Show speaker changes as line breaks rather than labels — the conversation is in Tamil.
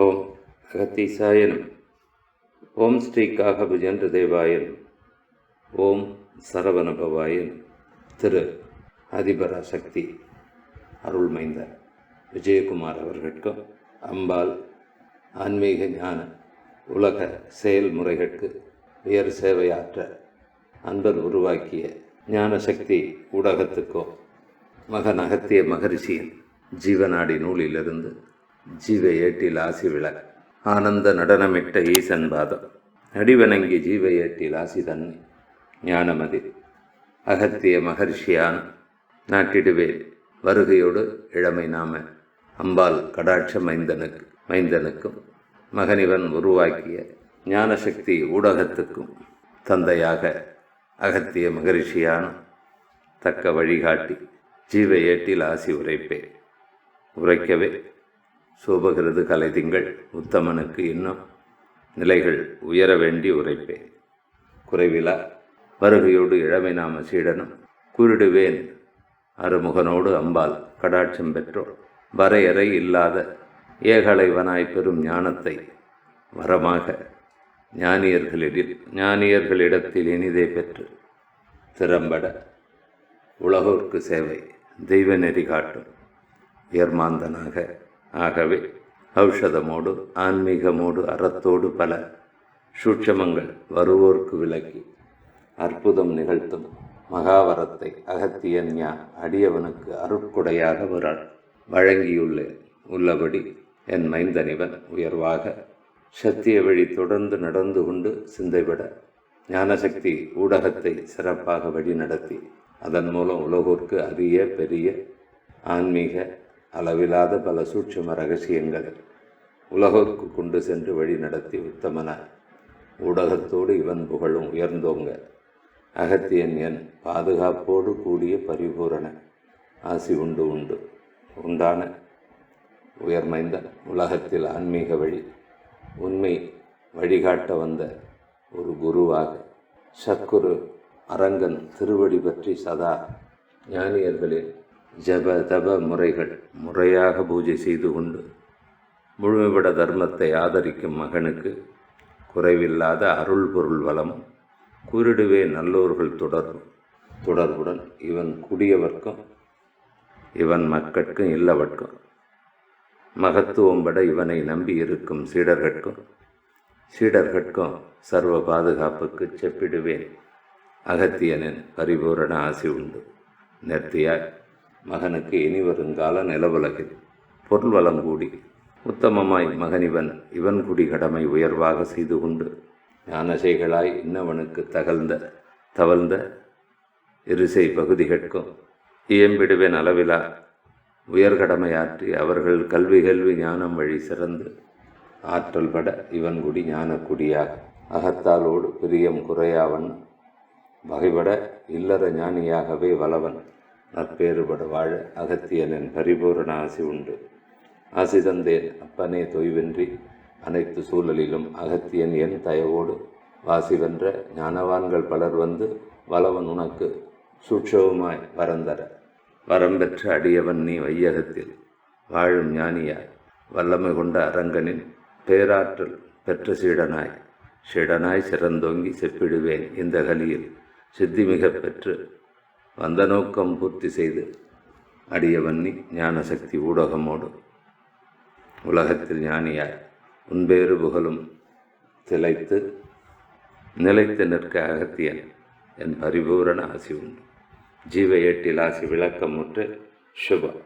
ஓம் அகத்தீசாயனம் ஓம் ஸ்ரீ காகபுஜென்ற தேவாயன் ஓம் சரவணபவாயன் திரு அதிபராசக்தி அருள்மைந்த விஜயகுமார் அவர்களுக்கும் அம்பாள் ஆன்மீக ஞான உலக செயல்முறைகளுக்கு உயர் சேவையாற்ற அன்பர் உருவாக்கிய ஞானசக்தி ஊடகத்துக்கோ மகன் அகத்திய மகரிஷியின் ஜீவநாடி நூலிலிருந்து ஜீவ ஏட்டில் ஆசி விழ ஆனந்த நடனமிட்ட ஈசன் பாதம். அடிவணங்கி ஜீவ ஏட்டில் ஆசி தன்னை. ஞானமதி. அகத்திய மகர்ஷியான. நாட்டிடுவே. வருகையோடு இளமை நாம. அம்பாள் கடாட்ச மைந்தனுக்கு மைந்தனுக்கும். மகனிவன் உருவாக்கிய ஞானசக்தி ஊடகத்துக்கும். தந்தையாக அகத்திய மகரிஷியான. தக்க வழிகாட்டி. ஜீவ ஏட்டில் ஆசி உரைப்பே. உரைக்கவே சோபகிறது கலை திங்கள். உத்தமனுக்கு இன்னும் நிலைகள் உயர வேண்டி உரைப்பே. குறைவிலா வருகையோடு இளமை நாம சீடனும். கூறிடுவேன் அருமுகனோடு அம்பாள் கடாட்சம் பெற்றோர் வரையறை இல்லாத ஏகலைவனாய் பெறும் ஞானத்தை வரமாக ஞானியர்களிடம் ஞானியர்களிடத்தில் இனிதே பெற்று திறம்பட உலகோர்க்கு சேவை தெய்வ நெறி காட்டும். உயர்மாந்தனாக ஆகவே ஔஷதமோடு ஆன்மீகமோடு அறத்தோடு பல சூட்சமங்கள் வருவோர்க்கு விலக்கி அற்புதம் நிகழ்த்தும் மகாவரத்தை அகத்தியன் அடியவனுக்கு அருட்கொடையாக வராள் வழங்கியுள்ள உள்ளபடி என் மைந்தனிவன் உயர்வாக சத்திய வழி தொடர்ந்து நடந்து கொண்டு சிந்தைவிட ஞானசக்தி ஊடகத்தை சிறப்பாக வழிநடத்தி அதன் மூலம் உலகோர்க்கு அரிய பெரிய ஆன்மீக அளவில்லாத பல சூட்சும ரகசியங்கள் உலகக்கு கொண்டு சென்று வழி நடத்தி உத்தமன ஊடகத்தோடு இவன் புகழும் உயர்ந்தோங்க. அகத்தியன் என் பாதுகாப்போடு கூடிய பரிபூரண ஆசி உண்டு உண்டு. உண்டான உயர்மைந்த உலகத்தில் ஆன்மீக வழி உண்மை வழிகாட்ட வந்த ஒரு குருவாக சக்குரு அரங்கன் திருவடி பற்றி சதா ஞானியர்களின் ஜப தப முறைகள். முறையாக பூஜை செய்து கொண்டு முழுமைபட தர்மத்தை ஆதரிக்கும் மகனுக்கு குறைவில்லாத அருள் பொருள் வளமும் குருடுவே நல்லோர்கள் தொடரும் தொடர்புடன் இவன் குடியவர்க்கும் இவன் மக்கட்கும் இல்லவர்க்கும் மகத்துவம்பட இவனை நம்பி இருக்கும் சீடர்கட்கும் சீடர்கட்கும் சர்வ பாதுகாப்புக்கு செப்பிடுவேன். அகத்தியனின் பரிபூரண ஆசி உண்டு. நெர்த்தியாய் மகனுக்கு இனி வருங்கால நிலவுலகில் பொருள் வளம் கூடி உத்தமமாய் மகனிவன் இவன் குடி கடமை உயர்வாக செய்து கொண்டு ஞானசைகளாய் இன்னவனுக்கு தகழ்ந்த தவழ்ந்த இருசை பகுதிகட்கும் இயம்பிடுவேன் அளவிலா உயர்கடமையாற்றி அவர்கள் கல்வி கல்வி ஞானம் வழி சிறந்து ஆற்றல் பட இவன் குடி ஞானக்குடியாக. அகத்தாலோடு பிரியம் குறையாவன் வகைபட இல்லற ஞானியாகவே வளவன். அப்பேறுபட வாழ அகத்தியனின் பரிபூரண ஆசி உண்டு. ஆசி தந்தேன் அப்பனே தொய்வின்றி அனைத்து சூழலிலும் அகத்தியன் என் தயவோடு வாசி வென்ற ஞானவான்கள் பலர் வந்து வளவன் உனக்கு சூட்சவுமாய் வரந்தர. வரம்பெற்ற அடியவன் நீ வையகத்தில் வாழும் ஞானியாய் வல்லமை கொண்ட அரங்கனின் பேராற்றல் பெற்ற சீடனாய். சீடனாய் சிறந்தோங்கி செப்பிடுவேன் இந்த கலியில் சித்திமிக பெற்று வந்த நோக்கம் பூர்த்தி செய்து அடியவன்னி ஞானசக்தி ஊடகமோடு. உலகத்தில் ஞானியாய் உன்பேறு புகழும் திளைத்து நிலைத்து நிற்க அகத்தியன் என் பரிபூரண ஆசி உண்டு. ஜீவ எட்டில் ஆசி விளக்கமுற்று சுபம்.